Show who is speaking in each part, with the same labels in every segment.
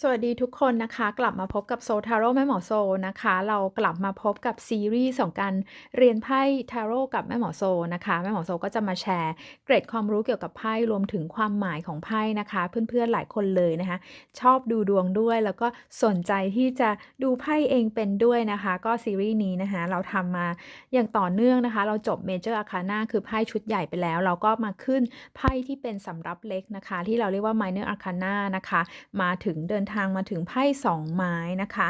Speaker 1: สวัสดีทุกคนนะคะ กลับมาพบกับโซทาโร่แม่หมอโซนะคะ เรากลับมาพบกับซีรีส์ของการเรียนไพ่ทาโร่กับแม่หมอโซนะคะแม่หมอโซก็จะมาแชร์เกร็ดความรู้เกี่ยวกับไพ่รวมถึงความหมายของไพ่นะคะ เพื่อนๆหลายคนเลยนะคะ ชอบดูดวงด้วย แล้วก็สนใจที่จะดูไพ่เองเป็นด้วยนะคะ ก็ซีรีส์นี้นะคะ เราทำมาอย่างต่อเนื่องนะคะ เราจบเมเจอร์อาคาน่าคือไพ่ชุดใหญ่ไปแล้ว เราก็มาขึ้นไพ่ที่เป็นสำรับเล็กนะคะ ที่เราเรียกว่า minor arcana นะคะ มาถึงเดินทางมาถึงไพ่สองไม้นะคะ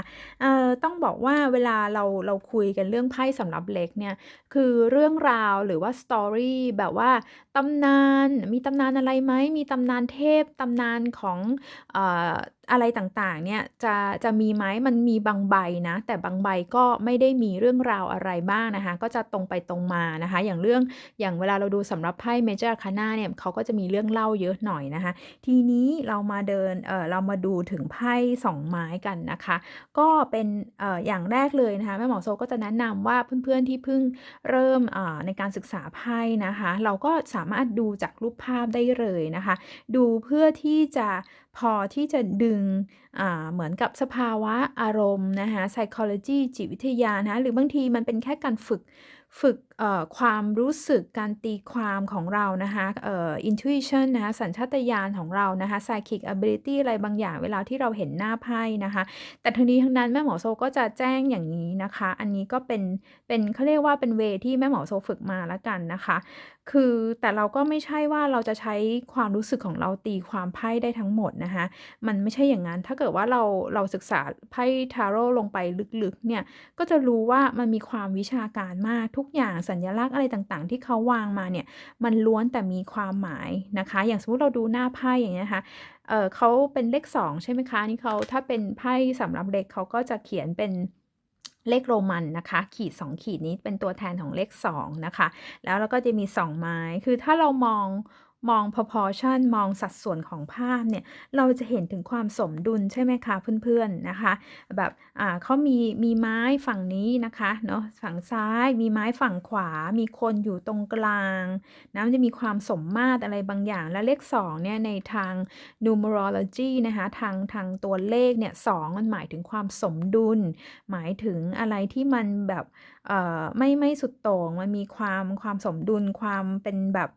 Speaker 1: ต้องบอกว่าเวลาเราเราคุยกันเรื่องไพ่สำหรับเล็กเนี่ยคือเรื่องราวหรือว่าสตอรี่แบบว่าตำนานมีตำนานอะไรไหมมีตำนานเทพตำนานของ อะไรต่างๆ เนี่ยจะจะมีไหมมันมีบางใบนะ แต่บางใบก็ไม่ได้มีเรื่องราวอะไรบ้างนะคะ ก็จะตรงไปตรงมานะคะ อย่างเรื่องอย่างเวลาเราดูสำหรับไพ่ Major Arcana เนี่ยเขาก็จะมีเรื่องเล่าเยอะหน่อยนะคะ ทีนี้เรามาเดินเออเรามาดูถึงไพ่สองไม้กันนะคะ ก็เป็นเอออย่างแรกเลยนะคะแม่หมอโซก็จะแนะนำว่าเพื่อนๆที่เพิ่งเริ่มอ่าในการศึกษาไพ่นะคะ เราก็สามารถดูจากรูปภาพได้เลยนะคะ ดูเพื่อที่จะ พอที่จะดึงเหมือนกับสภาวะอารมณ์นะคะ psychology จิตวิทยานะหรือบางทีมันเป็นแค่การฝึกฝึกเอ่อ ความรู้สึก การตีความของเรานะคะ เอ่อ intuition นะคะ สัญชาตญาณของเรานะคะ psychic ability อะไรบางอย่าง เวลาที่เราเห็นหน้าไพ่นะคะ แต่ทั้งนี้ทั้งนั้นแม่หมอโซก็จะแจ้งอย่างนี้นะคะ อันนี้ก็เป็น เป็น เขาเรียกว่า เป็น เวย์ ที่แม่หมอโซฝึกมาแล้วกันนะคะ คือ แต่เราก็ไม่ใช่ว่า เราจะใช้ความรู้สึกของเราตีความไพ่ได้ทั้งหมดนะคะ มันไม่ใช่อย่างนั้น ถ้าเกิดว่า เรา เราศึกษาไพ่ทาโร่ลงไปลึก ๆ เนี่ย ก็จะรู้ว่า มันมีความวิชาการมาก ทุกอย่างสัญลักษณ์อะไรต่างๆ ที่เขาวางมาเนี่ยมันล้วนแต่มีความหมายนะคะ อย่างสมมุติเราดูหน้าไพ่อย่างนี้นะคะเอ่อเขาเป็นเลข 2 ใช่ไหมคะนี่เขาถ้าเป็นไพ่สำหรับเด็กเขาก็จะเขียนเป็นเลขโรมันนะคะ ขีด 2 ขีดนี้เป็นตัวแทนของเลข2นะคะ แล้วเราก็จะมี 2 ไม้ คือถ้าเรามอง มอง proportion มองสัดส่วนของภาพเนี่ย เราจะเห็นถึงความสมดุลใช่ไหมคะเพื่อนๆนะคะ แบบอ่าเขามีมีไม้ฝั่งนี้นะคะเนาะฝั่งซ้ายมีไม้ฝั่งขวา มีคนอยู่ตรงกลางนะมันจะมีความสมมาตรอะไรบางอย่าง และเลข2เนี่ยในทาง numerology นะคะทางทางตัวเลขเนี่ย2มันหมายถึงความสมดุล หมายถึงอะไรที่มันแบบเอ่อไม่ไม่สุดโต่งมันมีความความสมดุลความเป็นแบบ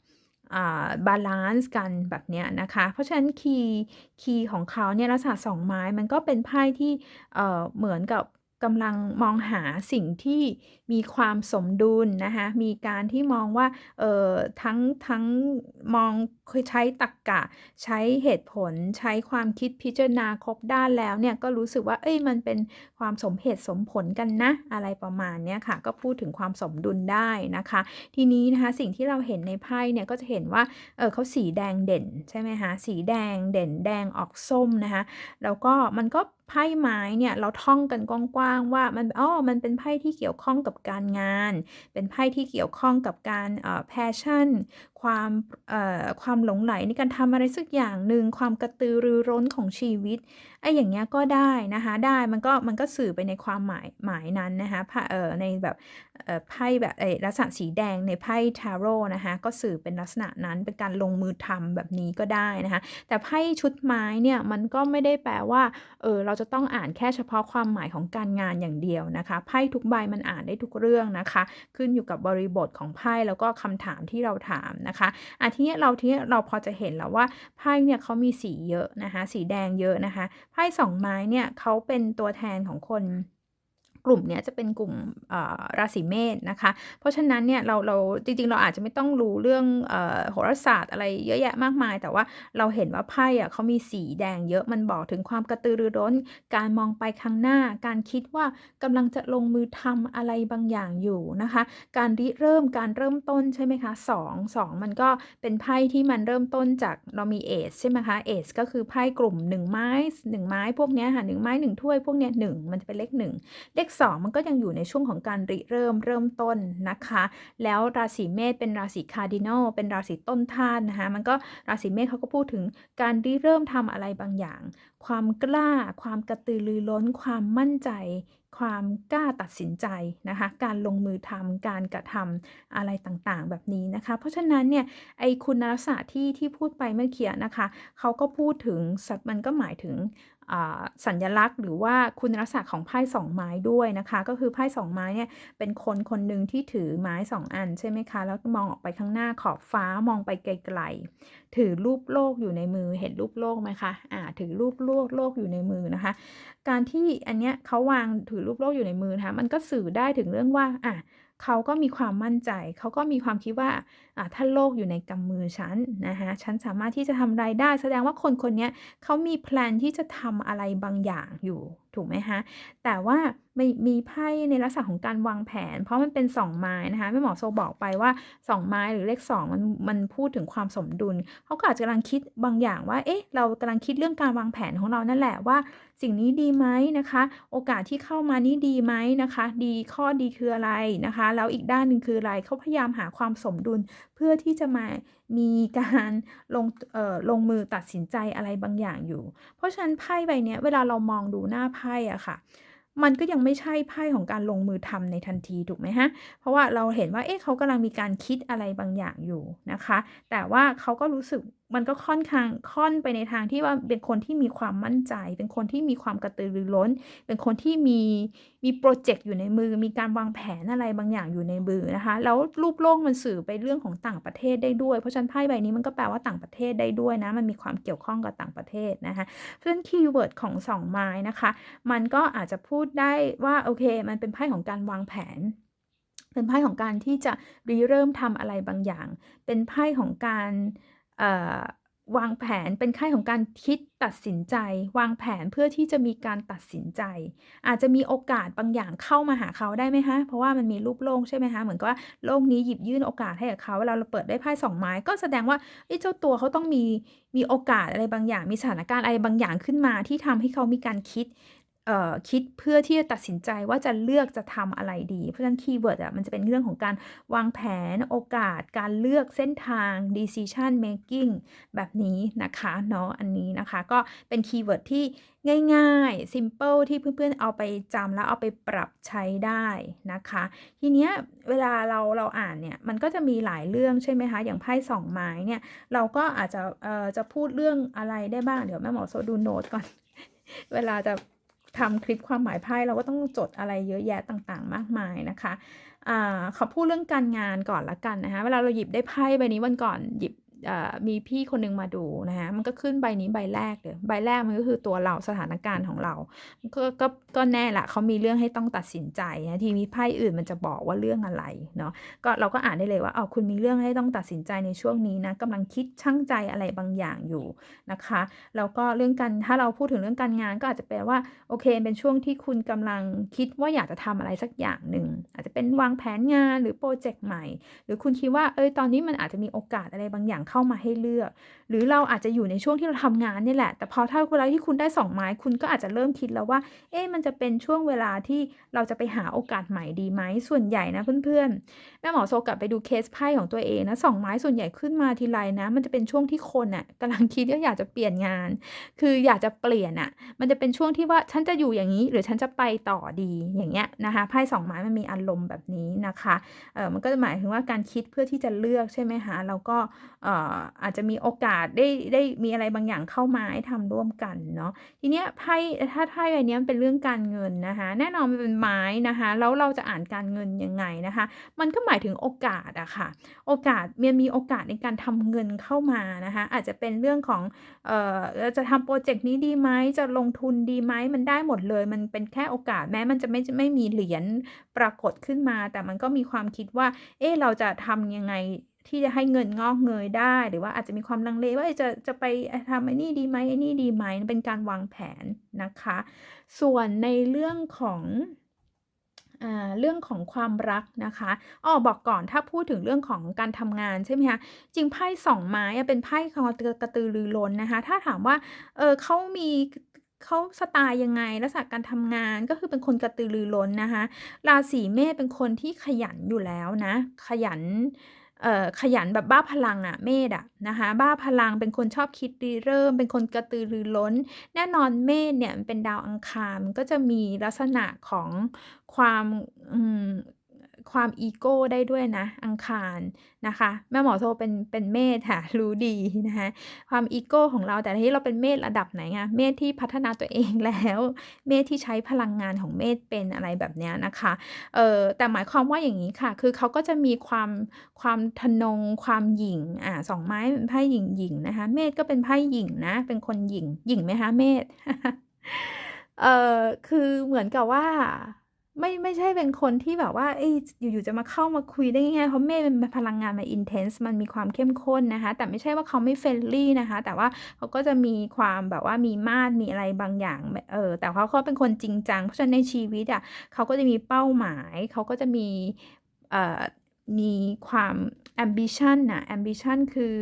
Speaker 1: บาลานซ์กันแบบเนี้ยนะคะ เพราะฉะนั้นคีย์คีย์ของเขาเนี่ยลักษณะ2ไม้มันก็เป็นไพ่ที่เอ่อเหมือนกับ กำลังมองหาสิ่งที่มีความสมดุลนะคะ มีการที่มองว่า เอ่อ ทั้ง ทั้งมองใช้ตรรกะใช้เหตุผล ใช้ความคิดพิจารณาครบด้านแล้วเนี่ย ก็รู้สึกว่าเฮ้ย มันเป็นความสมเหตุสมผลกันนะ อะไรประมาณเนี้ยค่ะ ก็พูดถึงความสมดุลได้นะคะ ทีนี้นะคะ สิ่งที่เราเห็นในไพ่เนี่ย ก็จะเห็นว่า เออเขาสีแดงเด่นใช่ไหมคะ สีแดงเด่นแดงออกส้มนะคะ แล้วก็มันก็ ไพ่ไม้เนี่ยเราท่องกันกว้างๆว่ามันอ๋อมันเป็นไพ่ที่เกี่ยวข้องกับการงาน เป็นไพ่ที่เกี่ยวข้องกับการเอ่อ passion ความความหลงใหลในการทำอะไรสักอย่างหนึ่งความกระตือรือร้นของชีวิตไอ้อย่างเงี้ยก็ได้นะคะได้มันก็มันก็สื่อไปในความหมายหมายนั้นนะคะพเออในแบบไพ่แบบไอ้ลักษณะสีแดงในไพ่ทาโร่นะคะก็สื่อเป็นลักษณะนั้นเป็นการลงมือทำแบบนี้ก็ได้นะคะแต่ไพ่ชุดไม้เนี่ยมันก็ไม่ได้แปลว่าเออเราจะต้องอ่านแค่เฉพาะความหมายของการงานอย่างเดียวนะคะไพ่ทุกใบมันอ่านได้ทุกเรื่องนะคะ ขึ้นอยู่กับบริบทของไพ่แล้วก็คำถามที่เราถามนะคะอะทีเนี้ยเราทีเนี้ยเราพอจะเห็นแล้วว่าไพ่เนี่ยเขามีสีเยอะนะคะ สีแดงเยอะนะคะ ไพ่สองไม้เนี่ยเขาเป็นตัวแทนของคน กลุ่มเนี้ยจะเป็นกลุ่มราศีเมษนะคะ เพราะฉะนั้นเนี่ยเราเราจริงๆ เราอาจจะไม่ต้องรู้เรื่องโหราศาสตร์อะไรเยอะแยะมากมาย แต่ว่าเราเห็นว่าไพ่อะเขามีสีแดงเยอะมันบอกถึงความกระตือรือร้น การมองไปข้างหน้า การคิดว่ากำลังจะลงมือทำอะไรบางอย่างอยู่นะคะ การริเริ่มการเริ่มต้นใช่ไหมคะ2 2มันก็เป็นไพ่ที่มันเริ่มต้นจากเรามี Ace ใช่ไหมคะ Ace ก็คือไพ่กลุ่ม1ไม้1ไม้พวกเนี้ยค่ะ1ไม้1ถ้วยพวกเนี้ย1มันจะเป็นเลข1เลข2 มันก็ยังอยู่ในช่วงของการริเริ่มเริ่มต้นนะคะ แล้วราศีเมษเป็นราศี Cardinal เป็นราศีต้นธาตุนะคะมันก็ราศีเมษเขาก็พูดถึงการริเริ่มทำอะไรบางอย่าง ความกล้า ความกระตือรือร้น ความมั่นใจ ความกล้าตัดสินใจนะคะ การลงมือทำการกระทำอะไรต่างๆ แบบนี้นะคะ เพราะฉะนั้นเนี่ยไอคุณลักษณะที่ที่พูดไปเมื่อกี้นะคะเขาก็พูดถึงสัตว์มันก็หมายถึง สัญลักษณ์หรือว่าคุณลักษณะของไพ่2ไม้ด้วยนะคะ ก็คือไพ่2ไม้เนี่ยเป็นคนคนหนึ่งที่ถือไม้2อันใช่ไหมคะ แล้วมองออกไปข้างหน้าขอบฟ้ามองไปไกลๆถือรูปโลกอยู่ในมือเห็นรูปโลกไหมคะ?อ่าถือรูปโลกโลกอยู่ในมือนะคะ การที่อันเนี้ยเขาวางถือรูปโลกอยู่ในมือนะคะมันก็สื่อได้ถึงเรื่องว่าอะ เขาก็มีความมั่นใจ เขาก็มีความคิดว่าถ้าโลกอยู่ในกำมือฉันนะคะฉันสามารถที่จะทำไรายได้ แสดงว่าคนคนนี้เขามีแพลนที่จะทำอะไรบางอย่างอยู่ถูกไหมคะ?แต่ว่ามีมีไพ่ในลักษณะของการวางแผน เพราะมันเป็น 2 ไม้นะคะแม่หมอโซบอกไปว่า 2 ไม้หรือเลข 2 มันมันพูดถึงความสมดุล เขาก็อาจจะกำลังคิดบางอย่างว่า เอ๊ะ เรากำลังคิดเรื่องการวางแผนของเรานั่นแหละว่า สิ่งนี้ดีไหมนะคะ โอกาสที่เข้ามานี่ดีไหมนะคะ ดีข้อดีคืออะไรนะคะ แล้วอีกด้านหนึ่งคืออะไรเขาพยายามหาความสมดุลเพื่อที่จะมา มีการลงเอ่อลงมือตัดสินใจอะไรบางอย่างอยู่ เพราะฉะนั้นไพ่ใบนี้เวลาเรามองดูหน้าไพ่อะค่ะ มันก็ยังไม่ใช่ไพ่ของการลงมือทำในทันทีถูกไหมฮะ?เพราะว่าเราเห็นว่าเอ๊ะเขากำลังมีการคิดอะไรบางอย่างอยู่นะคะ แต่ว่าเขาก็รู้สึก มันก็ค่อนข้างค่อนไปในทางที่ว่าเป็นคนที่มีความมั่นใจ เป็นคนที่มีความกระตือรือร้น เป็นคนที่มีมีพรเจกต์อยู่ในมือ มีการวางแผนอะไรบางอย่างอยู่ในมือนะคะ แล้วรูปโลกมันสื่อไปเรื่องของต่างประเทศได้ด้วย เพราะฉะนั้นไพ่ใบนี้มันก็แปลว่าต่างประเทศได้ด้วยนะ มันมีความเกี่ยวข้องกับต่างประเทศนะคะ เพราะฉะนั้นคีย์เวิร์ดของ2ไม้นะคะ มันก็อาจจะพูดได้ว่าโอเค มันเป็นไพ่ของการวางแผนเป็นไพ่ของการที่จะริเริ่มทำอะไรบางอย่าง เป็นไพ่ของการ อ่อวางแผนเป็นไพ่ของการคิดตัดสินใจ วางแผนเพื่อที่จะมีการตัดสินใจ อาจจะมีโอกาสบางอย่างเข้ามาหาเขาได้ไหมคะ?เพราะว่ามันมีรูปโลกใช่ไหมคะเหมือนกับว่าโลกนี้หยิบยื่นโอกาสให้กับเขาเวลาเราเปิดได้ไพ่2ไม้ ก็แสดงว่าเอ๊ะเจ้าตัวเขาต้องมีมีโอกาสอะไรบางอย่าง มีสถานการณ์อะไรบางอย่างขึ้นมาที่ทำให้เขามีการคิด เอ่อคิดเพื่อที่จะตัดสินใจว่าจะเลือกจะทำอะไรดี เพราะฉะนั้นคีย์เวิร์ดอะมันจะเป็นเรื่องของการวางแผนโอกาส การเลือกเส้นทาง decision making แบบนี้นะคะเนาะอันนี้นะคะก็เป็นคีย์เวิร์ดที่ง่ายๆซิมเพิลที่เพื่อนๆเอาไปจำแล้วเอาไปปรับใช้ได้นะคะ ทีเนี้ยเวลาเราเราอ่านเนี่ยมันก็จะมีหลายเรื่องใช่ไหมคะ อย่างไพ่2ไม้เนี่ยเราก็อาจจะเอ่อจะพูดเรื่องอะไรได้บ้าง เดี๋ยวแม่หมอโซดูโน้ตก่อน เวลาจะ ทำคลิปความหมายไพ่เราก็ต้องจดอะไรเยอะแยะต่างๆ มากมายนะคะอ่าขอพูดเรื่องการงานก่อนละกันนะคะเวลาเราหยิบได้ไพ่ใบนี้วันก่อนหยิบ มีพี่คนหนึ่งมาดูนะคะมันก็ขึ้นใบนี้ใบแรกเลยใบแรกมันก็คือตัวเราสถานการณ์ของเราก็ก็ก็แน่ละเขามีเรื่องให้ต้องตัดสินใจนะทีนี้ไพ่อื่นมันจะบอกว่าเรื่องอะไรเนาะก็เราก็อ่านได้เลยว่าอ้าวคุณมีเรื่องให้ต้องตัดสินใจในช่วงนี้นะกำลังคิดชั่งใจอะไรบางอย่างอยู่นะคะแล้วก็เรื่องการถ้าเราพูดถึงเรื่องการงานก็อาจจะแปลว่าโอเค เป็นช่วงที่คุณกำลังคิดว่าอยากจะทำอะไรสักอย่างหนึ่งอาจจะเป็นวางแผนงานหรือพรเจกต์ใหม่ หรือคุณคิดว่าเฮ้ยตอนนี้มันอาจจะมีโอกาสอะไรบางอย่างเข้ามาให้เลือก หรือเราอาจจะอยู่ในช่วงที่เราทำงานนี่แหละ แต่พอถ้าเวลาที่คุณได้ 2 ไม้ คุณก็อาจจะเริ่มคิดแล้วว่า เอ๊ะมันจะเป็นช่วงเวลาที่เราจะไปหาโอกาสใหม่ดีไหม?ส่วนใหญ่นะเพื่อนๆ แม่หมอโซกลับไปดูเคสไพ่ของตัวเองนะ2ไม้ส่วนใหญ่ขึ้นมาทีไรนะ มันจะเป็นช่วงที่คนน่ะกำลังคิดว่าอยากจะเปลี่ยนงาน คืออยากจะเปลี่ยนน่ะ มันจะเป็นช่วงที่ว่าฉันจะอยู่อย่างงี้ หรือฉันจะไปต่อดีอย่างเงี้ยนะคะไพ่2ไม้มันมีอารมณ์แบบนี้นะคะเออมันก็จะหมายถึงว่าการคิดเพื่อที่จะเลือกใช่ไหมคะแล้วก็เอ่ออาจจะมีโอกาสได้ได้มีอะไรบางอย่างเข้ามาให้ทำร่วมกันเนาะทีเนี้ยไพ่ถ้าไพ่ใบนี้มันเป็นเรื่องการเงินนะคะ แน่นอนมันเป็นไม้นะคะ แล้วเราจะอ่านการเงินยังไงนะคะ มันก็หมายถึงโอกาสอะค่ะ โอกาสมันมีโอกาสในการทำเงินเข้ามานะคะ อาจจะเป็นเรื่องของเอ่อจะทำพรเจกต์นี้ดีไหม?จะลงทุนดีไหม?มันได้หมดเลย มันเป็นแค่โอกาสแม้มันจะไม่ไม่มีเหรียญปรากฏขึ้นมา แต่มันก็มีความคิดว่า เอ๊ะเราจะทำยังไง ที่จะให้เงินงอกเงยได้ หรือว่าอาจจะมีความลังเลว่าจะจะไปทำไอ้นี่ดีไหมไอ้นี่ดีไหม?เป็นการวางแผนนะคะ ส่วนในเรื่องของเรื่องของความรักนะคะอ้อบอกก่อนถ้าพูดถึงเรื่องของการทำงานใช่ไหมคะจริงไพ่2ไม้เป็นไพ่คอตกระตือรือร้นนะคะ ถ้าถามว่าเออเขามีเขาสไตล์ยังไง?ลักษณะการทำงานก็คือเป็นคนกระตือรือร้นนะคะ ราศีเมษเป็นคนที่ขยันอยู่แล้วนะ ขยัน เอ่อ ขยันแบบบ้าพลังอะ เมษอะนะคะ บ้าพลัง เป็นคนชอบคิดริเริ่ม เป็นคนกระตือรือร้น แน่นอนเมษเนี่ยมันเป็นดาวอังคาร มันก็จะมีลักษณะของความ อืม ความอีโก้ได้ด้วยนะ อังคารนะคะแม่หมอโทเป็นเป็นเมษค่ะรู้ดีนะคะความอีโก้ของเราแต่ที่เราเป็นเมษระดับไหนอะเมษที่พัฒนาตัวเองแล้ว เมษที่ใช้พลังงานของเมษเป็นอะไรแบบเนี้ยนะคะเออแต่หมายความว่าอย่างนี้ค่ะ คือเขาก็จะมีความความทะนงความหยิ่งอ่าสองไม้เป็นไพ่หยิ่งหยิ่งนะคะ เมษก็เป็นไพ่หยิ่งนะ เป็นคนหยิ่งหยิ่งไหมคะเมษเออคือเหมือนกับว่า ไม่ไม่ใช่เป็นคนที่แบบว่าเอ้ยอยู่ๆจะมาเข้ามาคุยได้ง่ายๆเพราะเมษเป็นพลังงานมัน intense มันมีความเข้มข้นนะคะ แต่ไม่ใช่ว่าเขาไม่เฟรนลี่นะคะ แต่ว่าเขาก็จะมีความแบบว่ามีมาตรมีอะไรบางอย่างเออแต่เขาเขาเป็นคนจริงจังเพราะฉะนั้นในชีวิตอะเขาก็จะมีเป้าหมาย เขาก็จะมีเอ่อ มีความ ambition นะ ambition คือ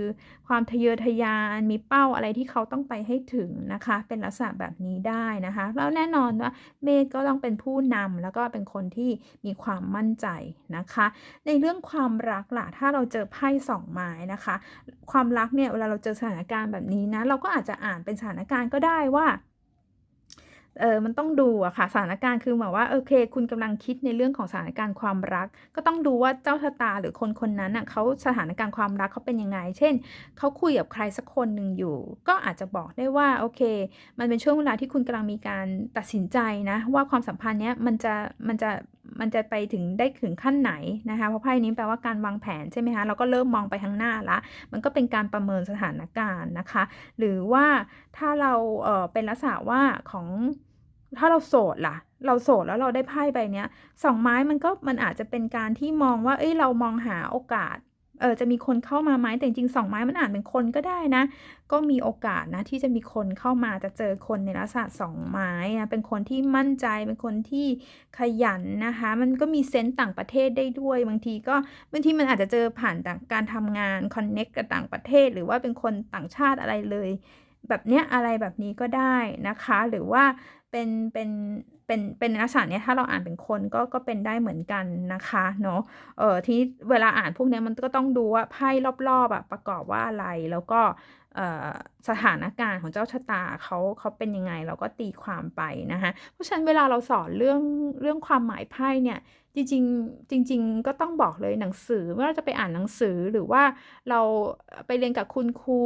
Speaker 1: ความทะเยอทะยานมีเป้าอะไรที่เขาต้องไปให้ถึงนะคะ เป็นลักษณะแบบนี้ได้นะคะ แล้วแน่นอนว่าเมษก็ต้องเป็นผู้นำแล้วก็เป็นคนที่มีความมั่นใจนะคะ ในเรื่องความรักล่ะ ถ้าเราเจอไพ่สองไม้นะคะ ความรักเนี่ยเวลาเราเจอสถานการณ์แบบนี้นะ เราก็อาจจะอ่านเป็นสถานการณ์ก็ได้ว่า เออมันต้องดูอะค่ะสถานการณ์คือแบบว่าโอเค คุณกำลังคิดในเรื่องของสถานการณ์ความรัก ก็ต้องดูว่าเจ้าชะตาหรือคนคนนั้นอะเขาสถานการณ์ความรักเขาเป็นยังไง เช่นเขาคุยกับใครสักคนหนึ่งอยู่ ก็อาจจะบอกได้ว่าโอเค มันเป็นช่วงเวลาที่คุณกำลังมีการตัดสินใจนะ ว่าความสัมพันธ์เนี้ยมันจะมันจะ มันจะไปถึงได้ถึงขั้นไหนนะคะเพราะไพ่นี้แปลว่าการวางแผนใช่ไหมคะเราก็เริ่มมองไปข้างหน้าละมันก็เป็นการประเมินสถานการณ์นะคะ หรือว่าถ้าเราเออเป็นลักษณะว่าของถ้าเราโสดล่ะ เราโสดแล้วเราได้ไพ่ใบเนี้ยสองไม้มันก็มันอาจจะเป็นการที่มองว่า เอ้ยเรามองหาโอกาส เออจะมีคนเข้ามาไหมแต่จริงสองไม้มันอ่าจเป็นคนก็ได้นะ ก็มีโอกาสนะที่จะมีคนเข้ามาจะเจอคนในลักษณะสองไม้นะเป็นคนที่มั่นใจเป็นคนที่ขยันนะคะ มันก็มีเซนต์ต่างประเทศได้ด้วย บางทีก็บางทีมันอาจจะเจอผ่านาการทำงานคอนเน็กกับต่างประเทศ หรือว่าเป็นคนต่างชาติอะไรเลย แบบเนี้ยอะไรแบบนี้ก็ได้นะคะ หรือว่าเป็นเป็น เป็นเป็นลักษณะเนี้ยถ้าเราอ่านเป็นคนก็ก็เป็นได้เหมือนกันนะคะเนาะเออที่เวลาอ่านพวกเนี้ยมันก็ต้องดูว่าไพ่รอบๆอะประกอบว่าอะไรแล้วก็สถานการณ์ของเจ้าชะตาเขาเขาเป็นยังไงเราก็ตีความไปนะคะเพราะฉะนั้นเวลาเราสอนเรื่องเรื่องความหมายไพ่เนี่ย จริงๆจริง ๆ ก็ต้องบอกเลยหนังสือไม่ว่าจะไปอ่านหนังสือหรือว่าเราไปเรียนกับคุณครู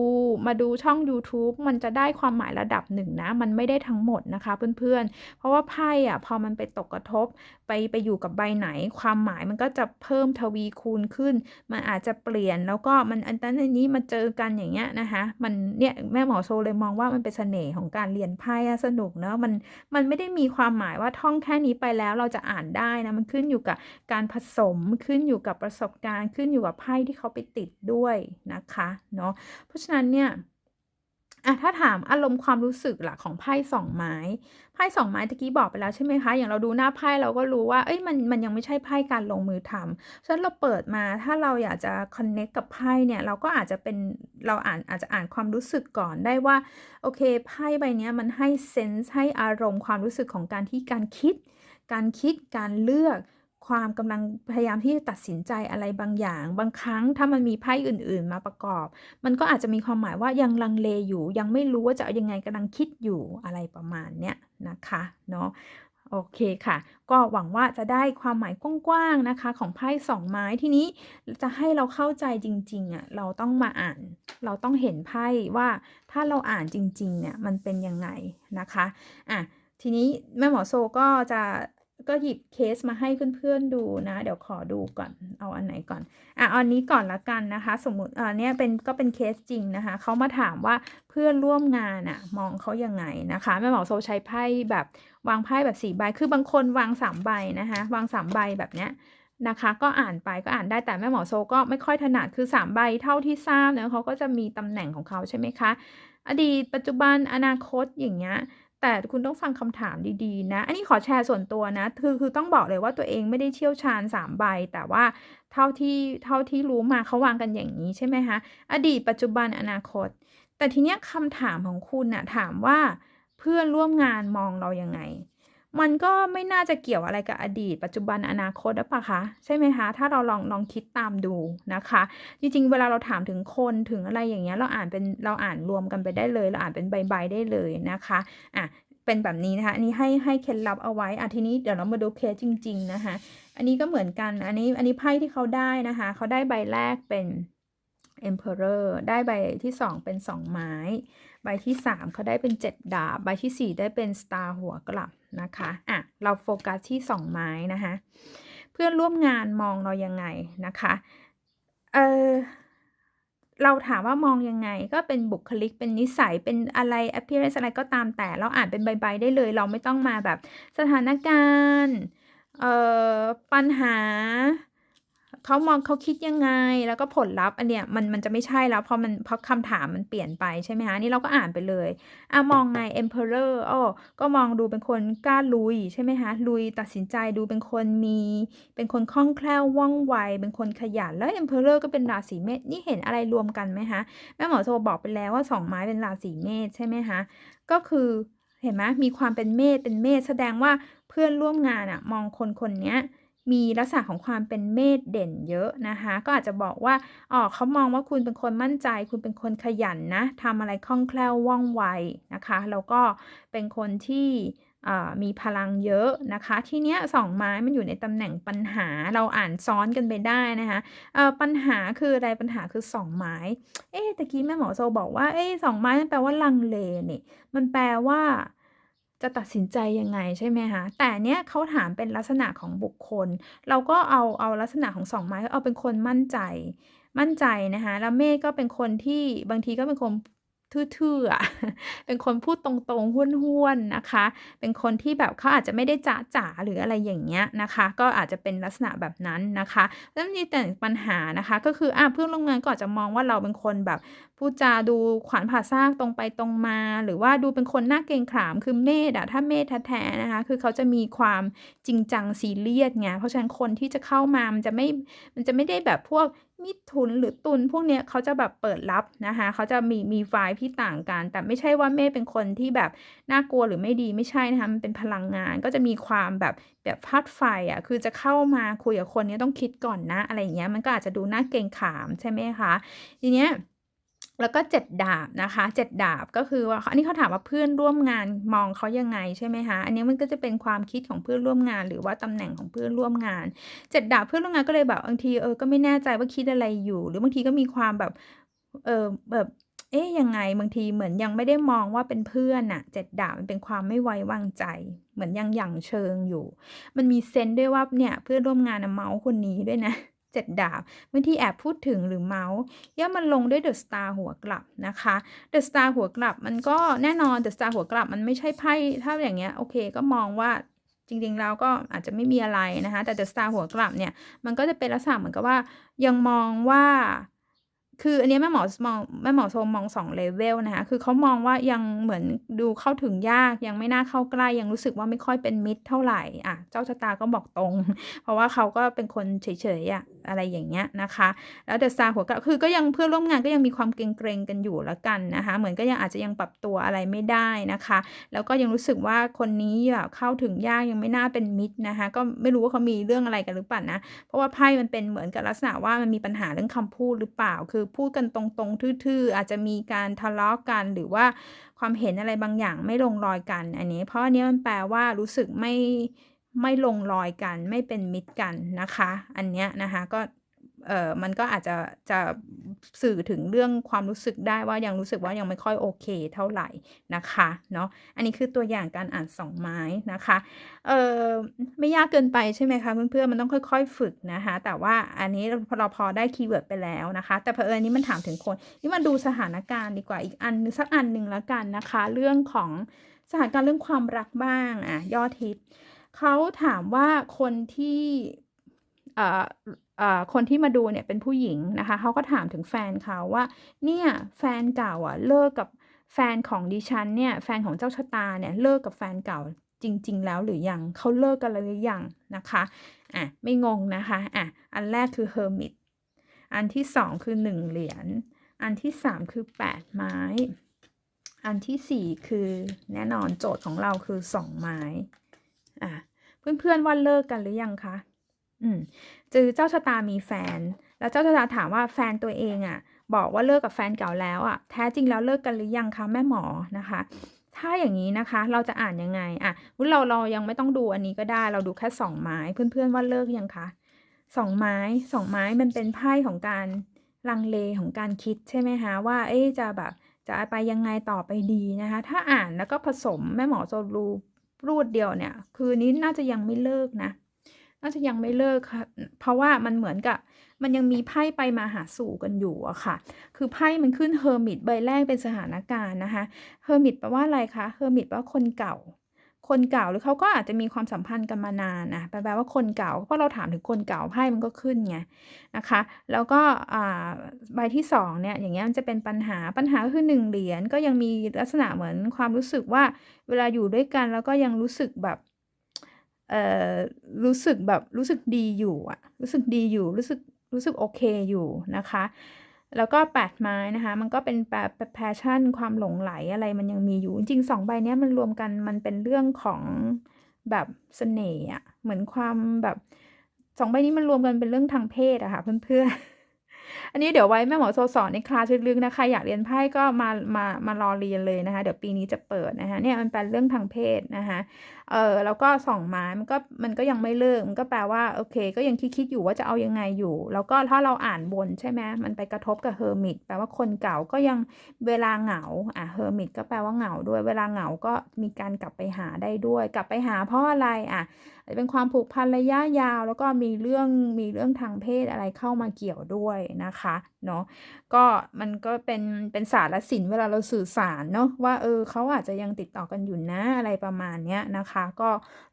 Speaker 1: มาดูช่อง YouTube มันจะได้ความหมายระดับหนึ่งนะ มันไม่ได้ทั้งหมดนะคะเพื่อนๆ เพราะว่าไพ่อะพอมันไปตกกระทบไปไปอยู่กับใบไหน ความหมายมันก็จะเพิ่มทวีคูณขึ้น มันอาจจะเปลี่ยนแล้วก็มันอันนั้นอันนี้มาเจอกันอย่างเงี้ยนะคะมันเนี่ยแม่หมอโซเลยมองว่ามันเป็นเสน่ห์ของการเรียนไพ่สนุกเนาะมันมันไม่ได้มีความหมายว่าท่องแค่นี้ไปแล้วเราจะอ่านได้นะมันขึ้นอยู่กับการผสมขึ้นอยู่กับประสบการณ์ขึ้นอยู่กับไพ่ที่เขาไปติดด้วยนะคะเนาะเพราะฉะนั้นเนี่ยอะถ้าถามอารมณ์ความรู้สึกหลักของไพ่สองไม้ไพ่สองไม้ตะกี้บอกไปแล้วใช่ไหมคะ อย่างเราดูหน้าไพ่เราก็รู้ว่าเอ้ยมันมันยังไม่ใช่ไพ่การลงมือทำฉะนั้นเราเปิดมาถ้าเราอยากจะคอนเน็กกับไพ่เนี่ยเราก็อาจจะเป็นเราอ่านอาจจะอ่านความรู้สึกก่อนได้ว่าโอเคไพ่ใบนี้มันให้เซนส์ให้อารมณ์ความรู้สึกของการที่การคิด การคิดการเลือก ความกำลังพยายามที่จะตัดสินใจอะไรบางอย่าง บางครั้งถ้ามันมีไพ่อื่น ๆ มาประกอบ มันก็อาจจะมีความหมายว่ายังลังเลอยู่ ยังไม่รู้ว่าจะเอายังไงกำลังคิดอยู่อะไรประมาณเนี้ยนะคะเนาะโอเคค่ะ ก็หวังว่าจะได้ความหมายกว้างๆนะคะ ของไพ่สองไม้ที่นี้จะให้เราเข้าใจจริงๆอะเราต้องมาอ่าน เราต้องเห็นไพ่ว่าถ้าเราอ่านจริงๆเนี่ยมันเป็นยังไงนะคะอะทีนี้แม่หมอโซก็จะ ก็หยิบเคสมาให้เพื่อนๆดูนะ เดี๋ยวขอดูก่อนเอาอันไหนก่อนอะอันนี้ก่อนละกันนะคะ สมมติอ่าเนี้ยเป็นก็เป็นเคสจริงนะคะเขามาถามว่าเพื่อนร่วมงานอะมองเขายังไงนะคะแม่หมอโซใช้ไพ่แบบวางไพ่แบบสี่ใบ คือบางคนวางสามใบนะคะวางสามใบแบบเนี้ยนะคะก็อ่านไปก็อ่านได้แต่แม่หมอโซก็ไม่ค่อยถนัดคือสามใบเท่าที่ทราบเนี่ยเขาก็จะมีตำแหน่งของเขาใช่ไหมคะ อดีตปัจจุบันอนาคตอย่างเงี้ย แต่คุณต้องฟังคำถามดีๆ นะ อันนี้ขอแชร์ส่วนตัวนะ คือคือต้องบอกเลยว่าตัวเองไม่ได้เชี่ยวชาญ 3 ใบ แต่ว่าเท่าที่เท่าที่รู้มาเขาวางกันอย่างนี้ใช่ไหมคะ อดีตปัจจุบันอนาคต แต่ทีเนี้ยคำถามของคุณนะ่ะถามว่าเพื่อนร่วมงานมองเรายังไง มันก็ไม่น่าจะเกี่ยวอะไรกับอดีต ปัจจุบันอนาคตหรือเปล่าคะใช่ไหมคะ ถ้าเราลองลองคิดตามดูนะคะ จริงๆ เวลาเราถามถึงคนถึงอะไรอย่างเงี้ยเราอ่านเป็นเราอ่านรวมกันไปได้เลย เราอ่านเป็นใบๆได้เลยนะคะอะเป็นแบบนี้นะคะ อันนี้ให้ให้เคล็ดลับเอาไว้อะทีนี้เดี๋ยวเรามาดูเคสจริง ๆนะคะ อันนี้ก็เหมือนกันอันนี้อันนี้ไพ่ที่เขาได้นะคะ เขาได้ใบแรกเป็น Emperor ได้ใบที่ 2 เป็น 2 ไม้ ใบที่ 3เขาได้เป็น 7 ดาบ ใบที่ 4 ได้เป็น Star หัวกลับนะคะอะเราโฟกัสที่ 2 ไม้นะคะเพื่อนร่วมงานมองเรายังไงนะคะเออเราถามว่ามองยังไงก็เป็นบุคลิกเป็นนิสัยเป็นอะไร appearance อะไรก็ตามแต่เราอ่านเป็นใบๆได้เลย เราไม่ต้องมาแบบสถานการณ์เอ่อปัญหา เขามองเขาคิดยังไง แล้วก็ผลลัพธ์อันเนี้ยมันมันจะไม่ใช่แล้วเพราะมันเพราะคำถามมันเปลี่ยนไปใช่ไหมคะนี่เราก็อ่านไปเลยอะมองไง emperor อ้อก็มองดูเป็นคนกล้าลุยใช่ไหมคะลุยตัดสินใจดูเป็นคนมี เป็นคนคล่องแคล่วว่องไว เป็นคนขยันแล้ว emperor ก็เป็นราศีเมษนี่เห็นอะไรรวมกันไหมคะแม่หมอโทบอกไปแล้วว่าสองไม้เป็นราศีเมษใช่ไหมคะก็คือเห็นไหมมีความเป็นเมษเป็นเมษแสดงว่าเพื่อนร่วมงานอะมองคนคนเนี้ย มีลักษณะของความเป็นเมษเด่นเยอะนะคะ ก็อาจจะบอกว่าอ๋อเขามองว่าคุณเป็นคนมั่นใจ คุณเป็นคนขยันนะทำอะไรคล่องแคล่วว่องไวนะคะ แล้วก็เป็นคนที่มีพลังเยอะนะคะ ทีเนี้ยสองไม้มันอยู่ในตำแหน่งปัญหาเราอ่านซ้อนกันไปได้นะคะปัญหาคืออะไรปัญหาคือสองไม้ เอ๊ะตะกี้แม่หมอโซบอกว่าเอ๊ะสองไม้มันแปลว่าลังเลนี่มันแปลว่า จะตัดสินใจยังไงใช่ไหมคะแต่เนี้ยเขาถามเป็นลักษณะของบุคคล เราก็เอาเอาลักษณะของสองไม้เอาเป็นคนมั่นใจ มั่นใจนะคะแล้วเมฆก็เป็นคนที่บางทีก็เป็นคนทื่อๆ เป็นคนพูดตรงๆ ห้วนๆ นะคะ เป็นคนที่แบบเขาอาจจะไม่ได้จ๋าจ๋าหรืออะไรอย่างเงี้ยนะคะ ก็อาจจะเป็นลักษณะแบบนั้นนะคะ แล้วมีแต่ปัญหานะคะ ก็คืออะเพื่อนร่วมงานก็อาจจะมองว่าเราเป็นคนแบบ พูดจาดูขวานผ่าซากตรงไปตรงมา หรือว่าดูเป็นคนหน้าเกรงขามคือเมธอะถ้าเมธแท้ๆนะคะ คือเขาจะมีความจริงจังซีเรียสไงเพราะฉะนั้นคนที่จะเข้ามามันจะไม่มันจะไม่ได้แบบพวกมิถุนหรือตุลพวกเนี้ยเขาจะแบบเปิดรับนะคะ เขาจะมีมีไฟที่ต่างกัน แต่ไม่ใช่ว่าเมธเป็นคนที่แบบน่ากลัวหรือไม่ดีไม่ใช่นะคะมันเป็นพลังงานก็จะมีความแบบแบบพัดไฟอะ่ะคือจะเข้ามาคุยกับคนนี้ต้องคิดก่อนนะ อะไรอย่างเงี้ยมันก็อาจจะดูน่าเกรงขามใช่ไหมคะทีเนี้ย แล้วก็เจ็ดดาบนะคะเจ็ดดาบก็คือว่าอันนี้เขาถามว่าเพื่อนร่วมงานมองเขายังไงใช่ไหมคะอันนี้มันก็จะเป็นความคิดของเพื่อนร่วมงาน หรือว่าตำแหน่งของเพื่อนร่วมงานเจ็ดดาบเพื่อนร่วมงานก็เลยแบบบางทีเออก็ไม่แน่ใจว่าคิดอะไรอยู่ หรือบางทีก็มีความแบบเออแบบเอ๊ยยังไงบางทีเหมือนยังไม่ได้มองว่าเป็นเพื่อนอะเจ็ดดาบมันเป็นความไม่ไว้วางใจ เหมือนยังหยั่งเชิงอยู่ มันมีเซนด้วยว่าเนี่ยเพื่อนร่วมงานเมาส์คนนี้ด้วยนะ เจ็ดดาบบางทีแอบพูดถึงหรือเมาส์ย่ามันลงด้วยเดอะสตาร์หัวกลับนะคะเดอะสตาร์หัวกลับมันก็แน่นอนเดอะสตาร์หัวกลับมันไม่ใช่ไพ่ถ้าอย่างเงี้ยโอเคก็มองว่าจริงๆแล้วก็อาจจะไม่มีอะไรนะคะ แต่เดอะสตาร์หัวกลับเนี่ยมันก็จะเป็นลักษณะเหมือนกับว่ายังมองว่าคืออันนี้แม่หมอมองแม่หมอโซมมองสองเลเวลนะคะคือเขามองว่ายังเหมือนดูเข้าถึงยากยังไม่น่าเข้าใกล้ยังรู้สึกว่าไม่ค่อยเป็นมิตรเท่าไหร่อะเจ้าชะตาก็บอกตรง เพราะว่าเขาก็เป็นคนเฉยๆอะอะไรอย่างเงี้ยนะคะ แล้วเดอะซาหัวก็คือก็ยังเพื่อร่วมงานก็ยังมีความเกรงๆกันอยู่ล้วกันนะคะ เหมือนก็ยังอาจจะยังปรับตัวอะไรไม่ได้นะคะ แล้วก็ยังรู้สึกว่าคนนี้แบบเข้าถึงยากยังไม่น่าเป็นมิตรนะคะ ก็ไม่รู้ว่าเขามีเรื่องอะไรกันหรือเปล่านะ เพราะว่าไพ่มันเป็นเหมือนกับลักษณะว่ามันมีปัญหาเรื่องคำพูดหรือเปล่า คือพูดกันตรงๆทื่อๆ อาจจะมีการทะเลาะกันหรือว่าความเห็นอะไรบางอย่างไม่ลงรอยกัน อันนี้ เพราะอันนี้มันแปลว่ารู้สึกไม่ ไม่ลงรอยกันไม่เป็นมิตรกันนะคะ อันเนี้ยนะคะก็เอ่อมันก็อาจจะจะสื่อถึงเรื่องความรู้สึกได้ว่ายังรู้สึกว่ายังไม่ค่อยโอเคเท่าไหร่นะคะเนาะอันนี้คือตัวอย่างการอ่านสองไม้นะคะเอ่อไม่ยากเกินไปใช่ไหมคะเพื่อนๆมันต้องค่อย ๆ ฝึกนะคะแต่ว่าอันนี้เราพอได้คีย์เวิร์ดไปแล้วนะคะ แต่เพอเอิญนี้มันถามถึงคนนี่มาดูสถานการณ์ดีกว่าอีกอันสักอันหนึ่งแล้วกันนะคะ เรื่องของสถานการณ์เรื่องความรักบ้างอะยอดฮิต เขาถามว่าคนที่คนที่มาดูเนี่ยเป็นผู้หญิงนะคะเขาก็ถามถึงแฟนเขาว่า เนี่ยแฟนเก่าอะเลิกกับแฟนของดิฉันเนี่ยแฟนของเจ้าชะตาเนี่ยเลิกกับแฟนเก่าจริง ๆ แล้วหรือยังเขาเลิกกันแล้วหรือยังนะคะอะไม่งงนะคะอะอันแรกคือเฮอร์มิตอันที่สองคือหนึ่งเหรียญอันที่สามคือแปดไม้ อันที่สี่คือแน่นอนโจทย์ของเราคือสองไม้อะ เพื่อนๆว่าเลิกกันหรือยังคะอืมจือเจ้าชะตามีแฟน แล้วเจ้าชะตาถามว่าแฟนตัวเองอะ่ะ บอกว่าเลิกกับแฟนเก่าแล้วอะ่ะแท้จริงแล้วเลิกกันหรือยังคะแม่หมอนะคะ ถ้าอย่างนี้นะคะ เราจะอ่านยังไงอะเราเรายังไม่ต้องดูอันนี้ก็ได้ เราดูแค่สองไม้เพื่อนๆว่าเลิกยังคะสองไม้สองไม้มันเป็นไพ่ของการลังเลของการคิดใช่ไหมคะว่าเอ๊จะแบบจะไปยังไงต่อไปดีนะคะ ถ้าอ่านแล้วก็ผสมแม่หมอจะรู รูดเดียวเนี่ย คือนี้น่าจะยังไม่เลิกนะ น่าจะยังไม่เลิกค่ะ เพราะว่ามันเหมือนกับมันยังมีไพ่ไปมาหาสู่กันอยู่อะค่ะ คือไพ่มันขึ้นเฮอร์มิตใบแรกเป็นสถานการณ์นะคะ เฮอร์มิตแปลว่าอะไรคะ เฮอร์มิตแปลว่าคนเก่า คนเก่าหรือเขาก็อาจจะมีความสัมพันธ์กันมานานนะแปลว่าคนเก่าเพราะเราถามถึงคนเก่าไพ่มันก็ขึ้นไงนะคะ แล้วก็ใบที่สองเนี่ยอย่างเงี้ยมันจะเป็นปัญหาปัญหาก็คือหนึ่งเหรียญก็ยังมีลักษณะเหมือนความรู้สึกว่าเวลาอยู่ด้วยกันแล้วก็ยังรู้สึกแบบเอ่อรู้สึกแบบรู้สึกดีอยู่อะรู้สึกดีอยู่รู้สึกรู้สึกโอเคอยู่นะคะ แล้วก็แปดไม้นะคะ มันก็เป็นแบบแพชชั่น ความหลงไหลอะไรมันยังมีอยู่ จริงสองใบนี้มันรวมกันมันเป็นเรื่องของแบบเสน่ห์อะเหมือนความแบบสองใบนี้มันรวมกันเป็นเรื่องทางเพศอะค่ะเพื่อนๆ อันนี้เดี๋ยวไว้แม่หมอโซสอนในคลาสลึกๆนะคะอยากเรียนไพ่ก็มามามารอเรียนเลยนะคะเดี๋ยวปีนี้จะเปิดนะคะเนี่ยมันเป็นเรื่องทางเพศนะคะเออแล้วก็สองไม้มันก็มันก็ยังไม่เลิกมันก็แปลว่าโอเค ก็ยังคิดๆอยู่ว่าจะเอายังไงอยู่ แล้วก็ถ้าเราอ่านบนใช่ไหมมันไปกระทบกับเฮอร์มิตแปลว่าคนเก่าก็ยังเวลาเหงาอะเฮอร์มิตก็แปลว่าเหงาด้วย เวลาเหงาก็มีการกลับไปหาได้ด้วย กลับไปหาเพราะอะไรอะ จะเป็นความผูกพันระยะยาว แล้วก็มีเรื่องมีเรื่องทางเพศอะไรเข้ามาเกี่ยวด้วยนะคะเนาะ ก็มันก็เป็นเป็นศาสตร์และศิลป์เวลาเราสื่อสารเนาะว่าเออเขาอาจจะยังติดต่อกันอยู่นะอะไรประมาณเนี้ยนะคะ ก็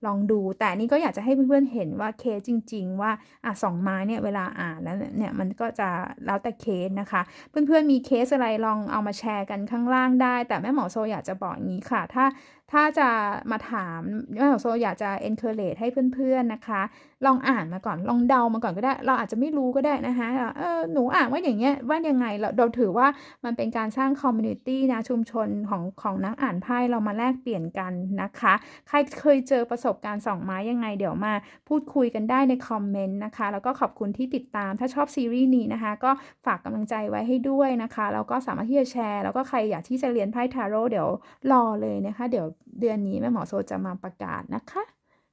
Speaker 1: ลองดูแต่นี่ก็อยากจะให้เพื่อนๆเห็นว่าเคสจริง ๆ ว่าอะสองไม้เนี่ยเวลาอ่านแล้วเนี่ยมันก็จะแล้วแต่เคสนะคะ เพื่อนๆมีเคสอะไรลองเอามาแชร์กันข้างล่างได้ แต่แม่หมอโซอยากจะบอกอย่างนี้ค่ะ ถ้าถ้าจะมาถามแม่หมอโซอยากจะ encourage ให้เพื่อนๆนะคะลองอ่านมาก่อนลองเดามาก่อนก็ได้ เราอาจจะไม่รู้ก็ได้นะคะเออหนูอ่านว่าอย่างเงี้ยว่ายังไงเราเราถือว่ามันเป็นการสร้างคอมมูนิตี้นะชุมชนของของนักอ่านไพ่เรามาแลกเปลี่ยนกันนะคะ ใครเคยเจอประสบการณ์สองไม้ยังไง เดี๋ยวมาพูดคุยกันได้ในคอมเมนต์นะคะ แล้วก็ขอบคุณที่ติดตามถ้าชอบซีรีส์นี้นะคะ ก็ฝากกำลังใจไว้ให้ด้วยนะคะแล้วก็สามารถที่จะแชร์ แล้วก็ใครอยากที่จะเรียนไพ่ทาโร่เดี๋ยวรอเลยนะคะ เดี๋ยวเดือนนี้แม่หมอโซจะมาประกาศนะคะ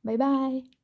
Speaker 1: บ๊ายบาย